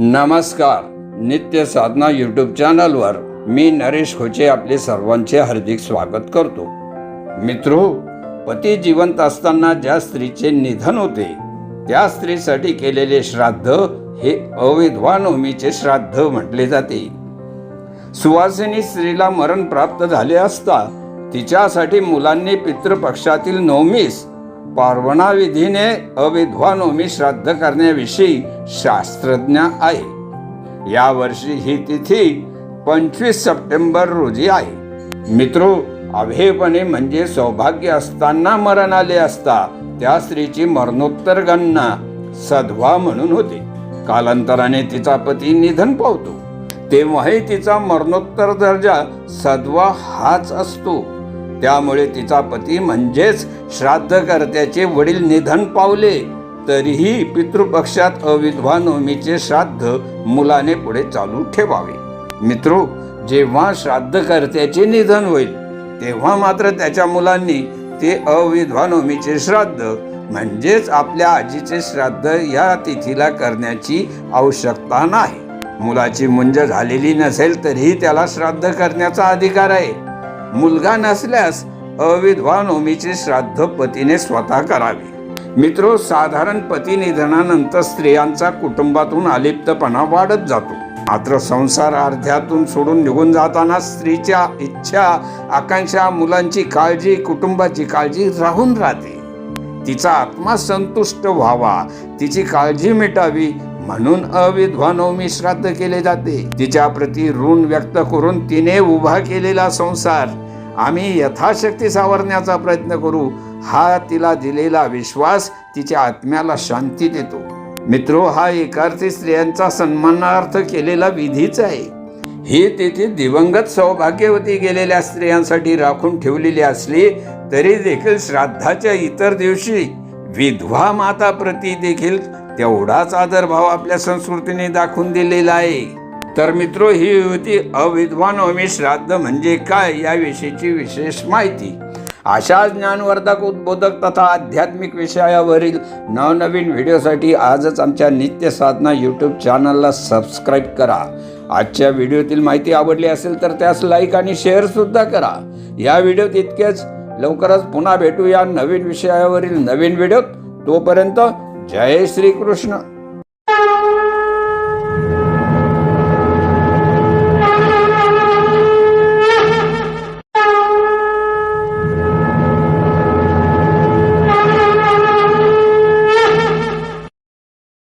नमस्कार नित्य साधना यूट्यूब चॅनलवर मी नरेश खोचे आपले सर्वांचे हार्दिक स्वागत करतो. मित्रो पती जिवंत असताना ज्या स्त्रीचे निधन होते त्या स्त्रीसाठी केलेले श्राद्ध हे अविधवा श्राद्ध म्हटले जाते. सुवासिनी स्त्रीला मरण प्राप्त झाले असता तिच्यासाठी मुलांनी पितृपक्षातील नवमीस पार्वणा विधीने श्राद्ध करण्याविषयी शास्त्रज्ञ आहे. यावर्षी ही तिथी पंचवीस सप्टेंबर रोजी आहे. मित्रो अभेपणे म्हणजे सौभाग्य असताना मरण आले असता त्या स्त्रीची मरणोत्तर गणना सद्वा म्हणून होते. कालांतराने तिचा पती निधन पावतो. तेव्हाही तिचा मरणोत्तर दर्जा सद्वा हाच असतो. त्यामुळे तिचा पती म्हणजेच श्राद्धकर्त्याचे वडील निधन पावले. तरीही पितृपक्षात अविधवा नवमीचे श्राद्ध मुलाने पुढे चालू ठेवावे. मित्रो जेव्हा श्राद्धकर्त्याचे निधन होईल तेव्हा मात्र त्याच्या मुलांनी ते अविधवा नवमीचे श्राद्ध म्हणजेच आपल्या आजीचे श्राद्ध या तिथीला करण्याची आवश्यकता नाही. मुलाची मुंज झालेली नसेल तरीही त्याला श्राद्ध करण्याचा अधिकार आहे. मुलगा नसल्यास अविधवा नवमीचे श्राद्ध पतीने स्वतः करावे. मित्रो साधारण पती निधनानंतर स्त्रियांचा कुटुंबातून अलिप्तपणा वाढत जातो. मात्र संसार अर्ध्यातून सोडून निघून जाताना स्त्रीच्या इच्छा आकांक्षा मुलांची काळजी कुटुंबाची काळजी राहून राहते. तिचा आत्मा संतुष्ट व्हावा तिची काळजी मिटावी म्हणून अविद्वानो मी श्राद्ध केले जाते. तिच्या प्रती ऋण व्यक्त करून तिने उभा केलेला संसार. आम्ही यथाशक्ती सावरण्याचा प्रयत्न करू. हा तिला दिलेला विश्वास तिच्या आत्म्याला शांती देतो. मित्रो हा एकार्थी स्त्रियांचा सन्मानार्थ केलेला विधीच आहे. ही तिथे दिवंगत सौभाग्यवती गेलेल्या स्त्रियांसाठी राखून ठेवलेली असली तरी देखील श्राद्धाच्या इतर दिवशी विधवा माता प्रती देखील तेवढाच आदरभाव आपल्या संस्कृतीने दाखवून दिलेला आहे. तर मित्रो ही होती अविद्वान नवमी श्राद्ध म्हणजे काय याविषयीची विशेष माहिती. अशा ज्ञानवर्धक उद्बोधक तथा आध्यात्मिक विषयावरील नवनवीन व्हिडिओसाठी आजच आमच्या नित्य साधना यूट्यूब चॅनलला सबस्क्राईब करा. आजच्या व्हिडिओतील माहिती आवडली असेल तर त्यास लाईक आणि शेअरसुद्धा करा. या व्हिडिओत इतकेच. लवकरच पुन्हा भेटू या नवीन विषयावरील नवीन व्हिडिओत. तोपर्यंत जय श्रीकृष्ण